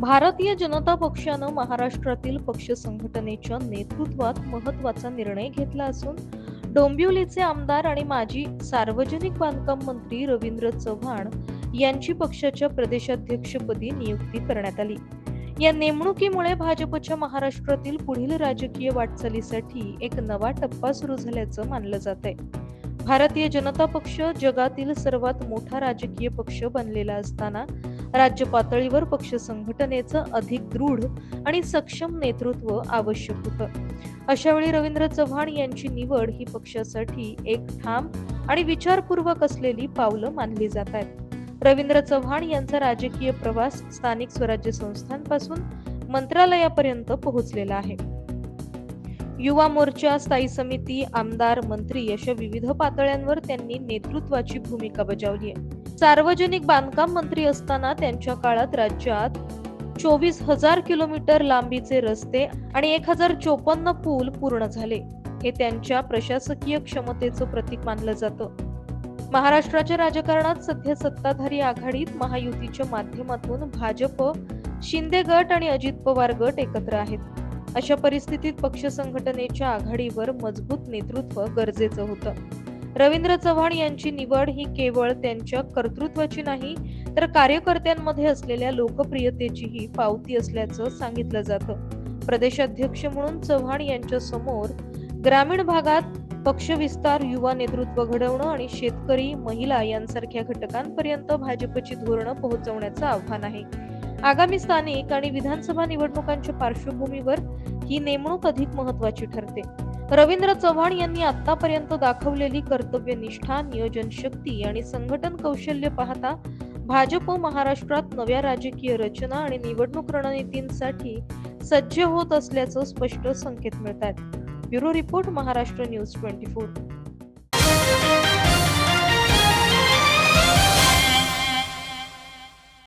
भारतीय जनता पक्षानं महाराष्ट्रातील पक्ष संघटनेच्या नेतृत्वात महत्त्वाचा निर्णय घेतला असून डोंबिवलीचे आमदार आणि माजी सार्वजनिक बांधकाम मंत्री रवींद्र चव्हाण यांची पक्षाच्या प्रदेशाध्यक्षपदी नियुक्ती करण्यात आली. या नेमणुकीमुळे भाजपच्या महाराष्ट्रातील पुढील राजकीय वाटचालीसाठी एक नवा टप्पा सुरू झाल्याचं मानलं जात आहे भारतीय जनता पक्ष जगातील सर्वात मोठा राजकीय पक्ष बनलेला असताना राज्य पातळीवर पक्ष संघटनेचं अधिक दृढ आणि सक्षम नेतृत्व आवश्यक होतं. अशावेळी रवींद्र चव्हाण यांची निवड ही पक्षासाठी एक ठाम आणि विचारपूर्वक असलेली पावलं मानली जात आहेत. रवींद्र चव्हाण यांचा राजकीय प्रवास स्थानिक स्वराज्य संस्थांपासून मंत्रालयापर्यंत पोहोचलेला आहे. युवा मोर्चा स्थायी समिती आमदार मंत्री अशा विविध पातळ्यांवर त्यांनी नेतृत्वाची भूमिका बजावली आहे. सार्वजनिक बांधकाम मंत्री असताना त्यांच्या काळात राज्यात चोवीस हजार किलोमीटर लांबीचे रस्ते आणि एक हजार चोपन्न पूल पूर्ण झाले. हे त्यांच्या प्रशासकीय क्षमतेचं प्रतीक मानलं जातं. महाराष्ट्राच्या राजकारणात सध्या सत्ताधारी आघाडीत महायुतीच्या माध्यमातून भाजप शिंदे गट आणि अजित पवार गट एकत्र आहेत. अशा परिस्थितीत पक्ष संघटनेच्या आघाडीवर मजबूत नेतृत्व गरजेचं होतं. रवींद्र चव्हाण यांची निवड ही केवळ त्यांच्या कर्तृत्वाची नाही तर कार्यकर्त्यांमध्ये असलेल्या लोकप्रियतेचीही पावती असल्याचं सांगितलं जातं. प्रदेशाध्यक्ष म्हणून चव्हाण यांच्या समोर ग्रामीण भागात पक्ष विस्तार युवा नेतृत्व घडवणं आणि शेतकरी महिला यांसारख्या घटकांपर्यंत भाजपची धोरणं पोहोचवण्याचं आव्हान आहे. आगामी स्थानिक आणि विधानसभा निवडणुकांच्या पार्श्वभूमीवर ही नेमणूक अधिक महत्वाची ठरते. रवींद्र चव्हाण यांनी आतापर्यंत दाखवलेली कर्तव्यनिष्ठा नियोजन शक्ती आणि संघटन कौशल्य पाहता भाजप महाराष्ट्रात नव्या राजकीय रचना आणि निवडणूक रणनीतींसाठी सज्ज होत असल्याचं स्पष्ट संकेत मिळतात bureau report Maharashtra news twenty four.